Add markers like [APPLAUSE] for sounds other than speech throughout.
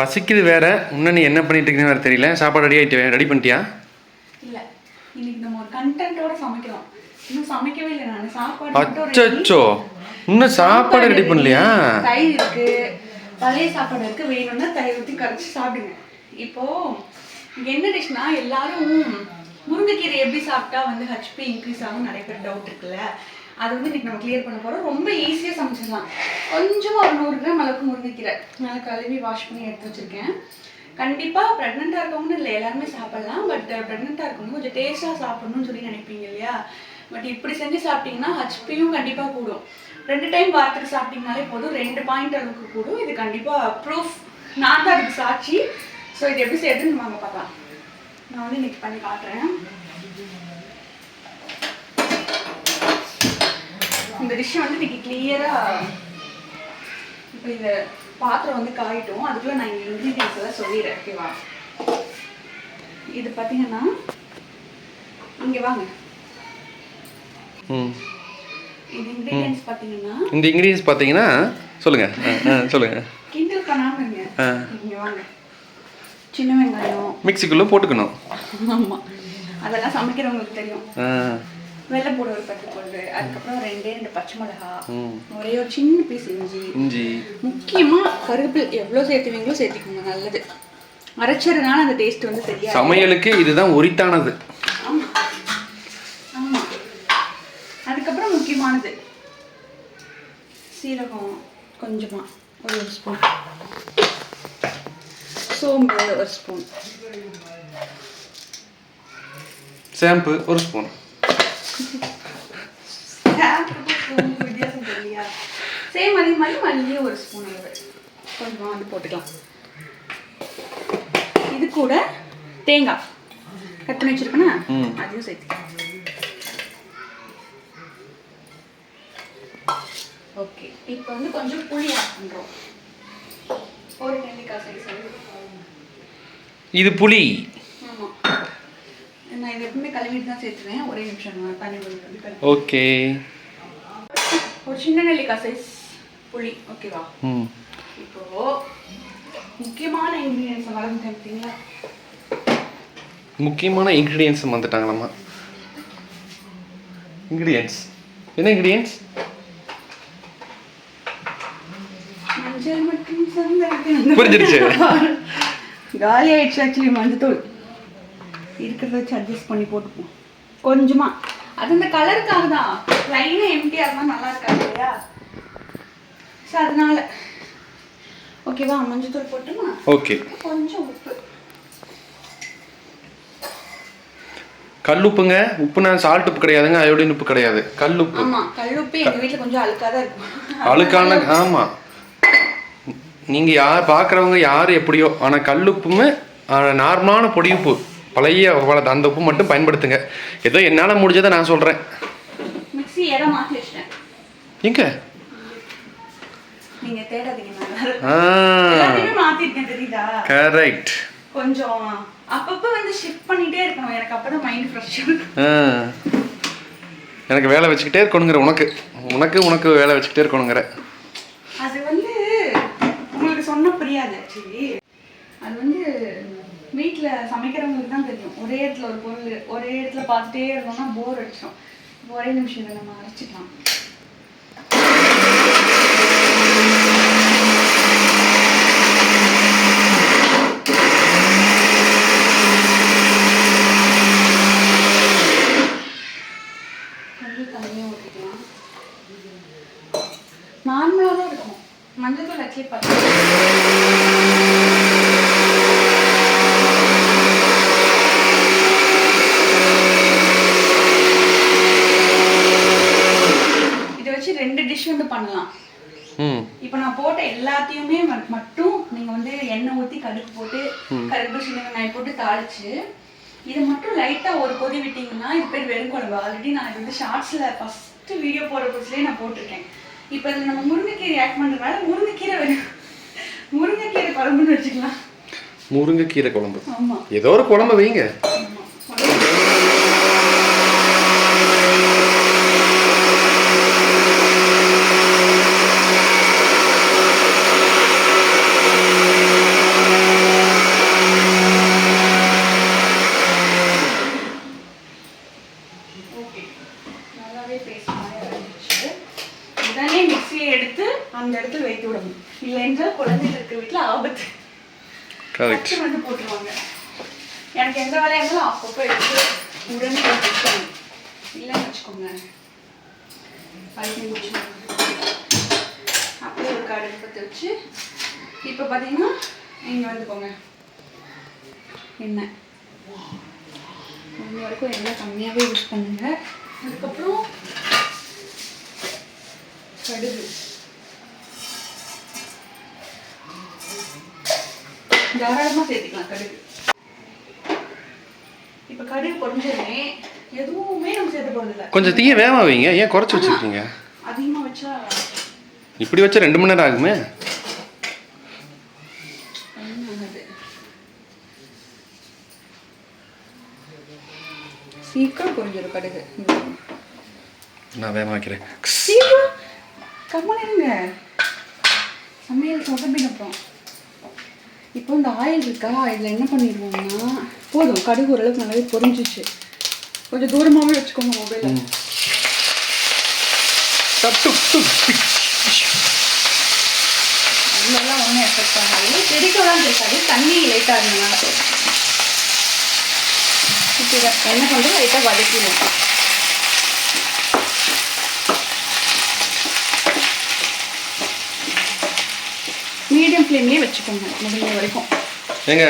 பசிக்குது வேற. இன்னும் நீ என்ன பண்ணிட்டு இருக்கீங்கன்னு வேற தெரியல. சாப்பாடு ரெடி ஆயிட்டு ரெடி பண்ணிட்டியா? இல்ல. இன்னைக்கு நம்ம ஒரு கண்டென்ட்டோட சமைக்கிறோம் இன்னும் சமைக்கவே இல்லை நான். சாப்பாடு. அச்சோ இன்னும் சாப்பாடு ரெடி பண்ணலையா? தயிர் இருக்கு. பழைய சாப்பாடு இருக்கு. வேணும்னா தயிர் ஊற்றி கரைச்சி சாப்பிடுங்க. இப்போ இங்க என்ன டிஷ்னா எல்லாரும் முருங்கைக்கீரை எப்படி சாப்பிட்டா வந்து ஹெச்பி இன்க்ரீஸ் ஆகும் நிறைய பேர் டவுட் இருக்குல்ல. அது வந்து இன்றைக்கி நம்ம கிளியர் பண்ண போகிறோம் ரொம்ப ஈஸியாக சமைச்சிடலாம். கொஞ்சமாக ஒரு நூறு கிராம் அளவுக்கு முருங்கைக்கீரை. நான் கழுவி வாஷ் பண்ணி எடுத்து வச்சிருக்கேன். கண்டிப்பாக ப்ரெக்னெண்ட்டாக இருக்கவங்க இல்லை எல்லாருமே சாப்பிட்லாம். பட் ப்ரெக்னெண்ட்டாக uh, இருக்கவங்க கொஞ்சம் டேஸ்ட்டாக சாப்பிடணும்னு சொல்லி நினைப்பீங்க இல்லையா? பட் இப்படி செஞ்சு சாப்பிட்டீங்கன்னா ஹச்பியும் கண்டிப்பாக கூடும். ரெண்டு டைம் வாரத்துக்கு சாப்பிட்டீங்கனாலே போதும். ரெண்டு பாயிண்ட் அளவுக்கு கூடும். இது கண்டிப்பாக ப்ரூஃப் நான் தான் அதுக்கு சாட்சி. ஸோ இது எப்படி செய்யறதுன்னு வாங்க பார்க்கலாம். நான் வந்து இன்னைக்கு பண்ணி காட்டுறேன். இந்த டிஷ்ஷை வந்து இன்னைக்கு கிளியராக இப்போ இந்த பாத்திரம் வந்து காயிட்டும். அதுக்குள்ள நான் இங்கே இன்க்ரீடியன்ஸ் எல்லாம் சொல்லிடுறேன் ஓகேவா இது பார்த்தீங்கன்னா இங்கே வாங்க. இது இன்க்ரீடியன்ஸ் பார்த்தீங்கன்னா இந்த இன்க்ரீடியன்ஸ் பார்த்தீங்கன்னா சொல்லுங்க. சொல்லுங்க. கிண்டல் பண்ணாம இருங்க. இங்க வாங்க. சின்ன வெங்காயம். மிக்சிக்குள்ளே போட்டுக்கணும். ஆமா. அதெல்லாம் சமைக்கிறவங்களுக்கு தெரியும். வெள்ளைப்பூடு ஒரு பத்து போடு அதுக்கப்புறம் ரெண்டே ரெண்டு பச்சை மிளகா ஒரே ஒரு சின்ன பீஸ் இஞ்சி. இஞ்சி. முக்கியமா கருவேப்பில் எவ்வளோ சேர்த்துவீங்களோ சேர்த்துக்கோங்க நல்லது. அரைச்சதுனால அந்த டேஸ்ட் வந்து தெரியாது சமையலுக்கு இதுதான் ஆமா. அதுக்கப்புறம் முக்கியமானது. சீரகம் கொஞ்சமா ஒரு ஒரு ஸ்பூன் சோம்பு ஒரு ஸ்பூன் ஷாம்பு ஒரு ஸ்பூன் சோம்பு வித்தியாசம் தெரியலையா சேம் அதே மாதிரி மல்லியும் ஒரு ஸ்பூன் அளவு கொஞ்சமாக வந்து போட்டுக்கலாம் இது கூட தேங்காய் கட் பண்ணி. அதையும் சேர்த்துக்கலாம் ஓகே இப்போ வந்து கொஞ்சம் புளி ஆட் பண்ணுறோம் ஒரு நெல்லிக்காய் சைஸ் இது புளி நான் இது எப்பவுமே கழுவிட்டு தான் சேர்த்துவேன். ஒரே நிமிஷம் தண்ணி ஓகே. ஒரு சின்ன நெல்லிக்காய் சைஸ் புளி ஓகேவா ம். இப்போ முக்கியமான இன்க்ரீடியன்ஸ் மறந்து பார்த்தீங்களா? முக்கியமான இன்க்ரீடியன்ஸ் வந்துட்டாங்களாம்மா இன்க்ரீடியன்ஸ் என்ன இன்க்ரீடியன்ஸ் மஞ்சள் புரிஞ்சிருச்சு. [LAUGHS] காலி ஆயிடுச்சு ஆக்சுவலி மஞ்சத்தூள். இருக்கிறத வச்சு அட்ஜஸ்ட் பண்ணி போட்டுப்போம். கொஞ்சமா. அது இந்த கலருக்காக தான். லைனாக எம்டியாக இருந்தால் நல்லா இருக்காது இல்லையா? ஸோ அதனால. ஓகேவா மஞ்சத்தூள் போட்டுமா? ஓகே கொஞ்சம் உப்பு. கல்லுப்புங்க உப்புனா சால்ட் உப்பு கிடையாதுங்க. அயோடின் உப்பு கிடையாது. கல்லுப்பு ஆமா. கல்லுப்பு எங்க வீட்ல கொஞ்சம் அழுக்காக தான் இருக்கும். அழுக்கான ஆமா. நீங்க யார் பார்க்குறவங்க யார் எப்படியோ. ஆனா கல்லுப்புமே நார்மலான பொடி உப்பு. பழைய வள- அந்த உப்பு மட்டும் பயன்படுத்துங்க. ஏதோ என்னால முடிஞ்சதை நான் வச்சிட்டேன். எங்க? கரெக்ட் கொஞ்சம் அப்பப்ப வந்து ஷிஃப்ட் பண்ணிட்டே இருக்கணும். எனக்கு அப்பதான் மைண்ட் ஃப்ரெஷ் எனக்கு வேலை வச்சுக்கிட்டே இருக்கணுங்கிற உனக்கு. உனக்கு உனக்கு வேலை வச்சுக்கிட்டே இருக்கணுங்கிற அது வந்து உங்களுக்கு சொன்ன புரியாது ஆக்சுவலி அது வந்து வீட்டில் சமைக்கிறவங்களுக்கு தான் தெரியும். ஒரே இடத்துல ஒரு பொருள் ஒரே இடத்துல பார்த்துட்டே இருந்தோம்னா போர் அடிச்சிடும் ஒரே நிமிஷம் இதை நம்ம அரைச்சிக்கலாம். நார்மலாக தான் இருக்கும். மஞ்சள் தூள் ஆக்சுவலி பார்த்து இதை வச்சு ரெண்டு டிஷ் வந்து பண்ணலாம். இப்போ நான் போட்ட எல்லாத்தையுமே மட்டும் நீங்க வந்து எண்ணெய் ஊத்தி கடுகு போட்டு கருப்பு சின்ன வெங்காயம் போட்டு தாளிச்சு இதை மட்டும் லைட்டா ஒரு கொதி விட்டீங்கன்னா இது பேர் வெறும் குழம்பு ஆல்ரெடி நான் இது வந்து ஷார்ட்ஸ்ல ஃபர்ஸ்ட் வீடியோ போடுற புதுசுலேயே நான் போட்டிருக்கேன். இப்போ இதில் நம்ம முருங்கைக்கீரை ஆட் பண்றதுனால முருங்கைக்கீரை வெறும் முருங்கைக்கீரை குழம்புன்னு வச்சுக்கலாம். முருங்கைக்கீரை குழம்பு. ஆமா. ஏதோ ஒரு குழம்பு வைங்க. தெரிஞ்சால் குழந்தைகள் இருக்கிற வீட்டில் ஆபத்து. கரெக்ட் வந்து போட்டுருவாங்க. எனக்கு எந்த வேலையாக இருந்தாலும் அப்பப்போ எடுத்து உடனே இல்லைன்னு வச்சுக்கோங்க முடிச்சு அப்படியே ஒரு கார்டு பற்றி வச்சு இப்போ பார்த்தீங்கன்னா இங்கே வந்துக்கோங்க. எண்ணெய். முடிஞ்ச வரைக்கும் எண்ணெய் கம்மியாகவே யூஸ் பண்ணுங்க. அதுக்கப்புறம் கடுகு. தாராளமாக சேர்த்துக்கலாம் கடுகு. இப்போ கடுகு பொரிஞ்சதுமே எதுவுமே நம்ம சேர்த்து போகிறதில்ல கொஞ்சம் தீய வேகமாக வைங்க. ஏன் குறைச்சி வச்சிருக்கீங்க? அதிகமாக வச்சா இப்படி வச்சா ரெண்டு மணி நேரம் ஆகுமே? சீக்கிரம் பொரிஞ்சிடும் கடுகு. நான் வேகமாக வைக்கிறேன். சீக்கிரம்? கம்மன் இருங்க. சமையல் சொதப்பின அப்புறம். இப்போ இந்த ஆயில் இருக்கா? இதில் என்ன பண்ணிடுவோம்னா போதும். கடுகு ஓரளவுக்கு நல்லாவே பொரிஞ்சிச்சு. கொஞ்சம் தூரமாகவே வச்சுக்கோங்க மொபைலில் அதெல்லாம் ஒன்றும் எஃபெக்ட் ஆகாது. செடிக்கலாம் இருக்காது. தண்ணி லைட்டாக இருந்தனால இப்போ என்ன பண்ணுறோம் லைட்டாக வதக்கிடுவோம். ஃப்ளேம்லேயே வச்சுக்கோங்க முடிஞ்ச வரைக்கும். ஏங்க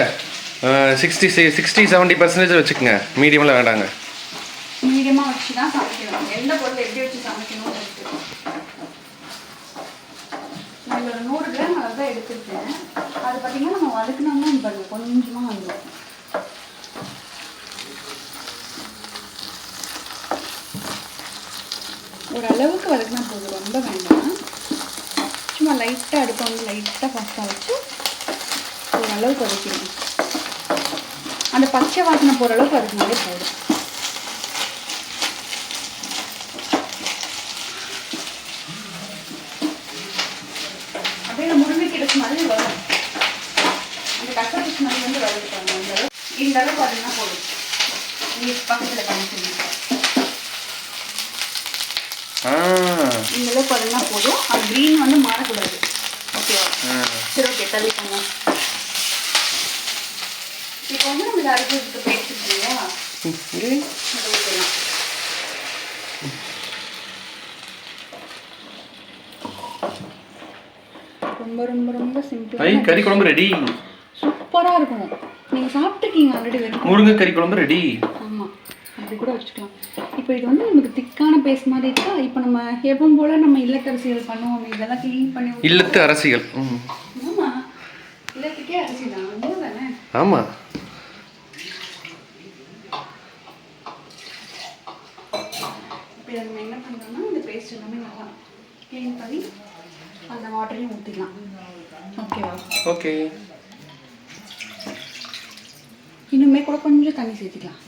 சிக்ஸ்டி சிக்ஸ்டி செவன்ட்டி பர்சன்டேஜ் வச்சுக்கோங்க. மீடியமில் வேண்டாங்க. மீடியமாக வச்சு தான் சமைக்கணும். எந்த பொருள் எப்படி வச்சு சமைக்கணும்னு இருக்கு. இதில் ஒரு நூறு கிராம் அளவு தான் எடுத்துருக்கேன். அது பார்த்தீங்கன்னா நம்ம வதக்கினோம்னா பாருங்க கொஞ்சமாக வந்துடும் ஓரளவுக்கு வதக்கினா போதும். ரொம்ப வேண்டாம். சும்மா லைட்டாக அடுப்பை வந்து லைட்டாக ஃபஸ்ட்டாக வச்சு ஓரளவுக்கு வதக்கிடணும். அந்த பச்சை வாசனை போகிற அளவுக்கு வதக்கினாலே போதும். அப்படியே இந்த முருங்கைக்கீரை மாதிரி வரும். அந்த கசப்பு ஸ்மெல் வந்து வருது பாருங்க இந்த அளவுக்கு இந்த பார்த்தீங்கன்னா போதும். நீங்கள் பக்கத்தில் காமிச்சிருங்க ஆ இந்த அளவு பார்த்தீங்கன்னா போதும். அது க்ரீன் வந்து மாறக்கூடாது. ஓகேவா. சரி ஓகே தள்ளிக்கோங்க. இப்போ வந்து நம்ம இதை அரைக்கிறதுக்கு இல்லையா. அதை ஊற்றலாம் ரொம்ப ரொம்ப ரொம்ப சிம்பிள் கறி குழம்பு ரெடி சூப்பராக இருக்கும். நீங்கள் சாப்பிட்டுருக்கீங்க ஆல்ரெடி வெறும். முருங்கை கறி குழம்பு ரெடி ஆமாம் அப்படி கூட வச்சுக்கலாம். இப்போ இது வந்து நமக்கு திக்கான பேஸ்ட் மாதிரி இருக்கா? இப்போ நம்ம எப்பவும் போல் நம்ம இல்லத்தரசிகள் பண்ணுவோம் இதெல்லாம் க்ளீன் பண்ணி இல்லத்து அரசியல். ம். ஆமா. இல்லத்துக்கே அரிசி தான். தானே? ஆமாம் இப்போ நம்ம என்ன பண்ணுறோம்னா இந்த பேஸ்ட் எல்லாமே நல்லா க்ளீன் பண்ணி அந்த வாட்டரையும் ஊற்றிக்கலாம் ஓகேவா ஓகே இன்னுமே கூட கொஞ்சம் தண்ணி சேர்த்துக்கலாம்.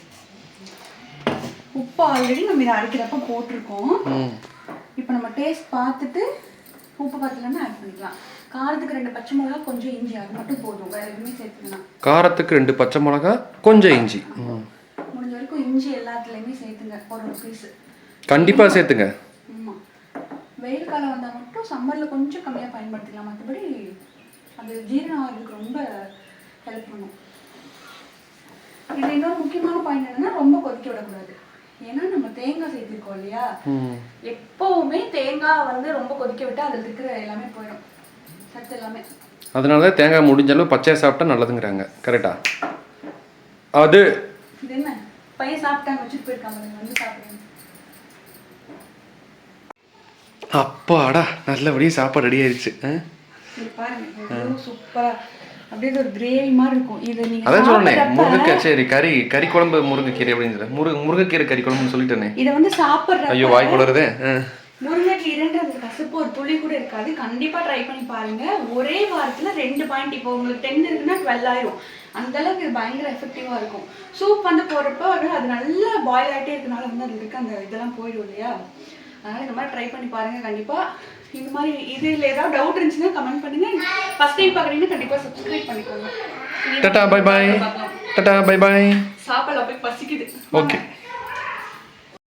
உப்பு ஆல்ரெடி நம்ம இதை அரைக்கிறப்ப போட்டிருக்கோம். இப்போ நம்ம டேஸ்ட் பார்த்துட்டு உப்பு பத்தலன்னா ஆட் பண்ணிக்கலாம். காரத்துக்கு ரெண்டு பச்சை மிளகா கொஞ்சம் இஞ்சி. அது மட்டும் போதும். வேறு எதுவுமே சேர்த்துக்கலாம் காரத்துக்கு ரெண்டு பச்சை மிளகா கொஞ்சம் இஞ்சி. முடிஞ்ச வரைக்கும் இஞ்சி எல்லாத்துலேயுமே சேர்த்துங்க. ஒரு ஒரு பீஸு கண்டிப்பாக சேர்த்துங்க. ஆமாம் வெயில் காலம் வந்தால் மட்டும் சம்மரில் கொஞ்சம் கம்மியாக பயன்படுத்திக்கலாம். மற்றபடி அது ஜீரணம் ஆகிறதுக்கு ரொம்ப ஹெல்ப் பண்ணும். இது இன்னொரு முக்கியமான பாயிண்ட் என்னன்னா ரொம்ப கொதிக்க விடக்கூடாது. ஏன்னா நம்ம தேங்காய் சேர்த்திருக்கோம் இல்லையா? எப்பவுமே தேங்காய் வந்து ரொம்ப கொதிக்க விட்டா அதில் இருக்கிற எல்லாமே போயிடும். சத்து எல்லாமே. அதனால தான் தேங்காய் முடிஞ்ச அளவு பச்சையாக சாப்பிட்டா நல்லதுங்கிறாங்க. கரெக்டா அது இது என்ன? பையன் சாப்பிட்டாங்க வச்சுட்டு போயிருக்காங்க வந்து சாப்பிடுங்க. அப்பாடா நல்லபடியாக சாப்பாடு ரெடி ஆயிடுச்சு பாருங்க அப்படியே ஒரு கிரேவி மாதிரி இருக்கும். இது நீங்க அதான் சொன்னேன் சாப்பிட்றப்ப முருங்கைக்கீரை சரி கறி கறி குழம்பு முருங்கைக்கீரை அப்படின்னு சொல்ல முருங்கைக்கீரை கறி குழம்புன்னு சொல்லிட்டேனே. இதை வந்து சாப்பிட்றப்ப ஐயோ வாய் குளருதே ஆ. முருங்கைக்கீரைன்றது கசப்பு ஒரு துளி கூட இருக்காது. கண்டிப்பா ட்ரை பண்ணி பாருங்க. ஒரே வாரத்துல ரெண்டு பாயிண்ட் இப்போ உங்களுக்கு டென் இருக்குன்னா டுவெல் ஆயிரும். அந்த அளவுக்கு இது பயங்கர எஃபெக்டிவா இருக்கும். சூப் வந்து போடுறப்ப வந்து அது நல்லா பாயில் ஆகிட்டே இருக்கனால வந்து அதுல இருக்க அந்த இதெல்லாம் போயிடும் இல்லையா? அதனால இந்த மாதிரி ட்ரை பண்ணி பாருங்க. கண்டிப்பா இந்த மாதிரி இதுல ஏதாவது டவுட் இருந்துச்சுன்னா கமெண்ட் பண்ணுங்க. ஃபர்ஸ்ட் டைம் பாக்குறீங்கன்னா கண்டிப்பா சப்ஸ்கிரைப் பண்ணிக்கோங்க. Tata bye bye tata bye bye சாப்பாடு போய் பசிக்குது. ஓகே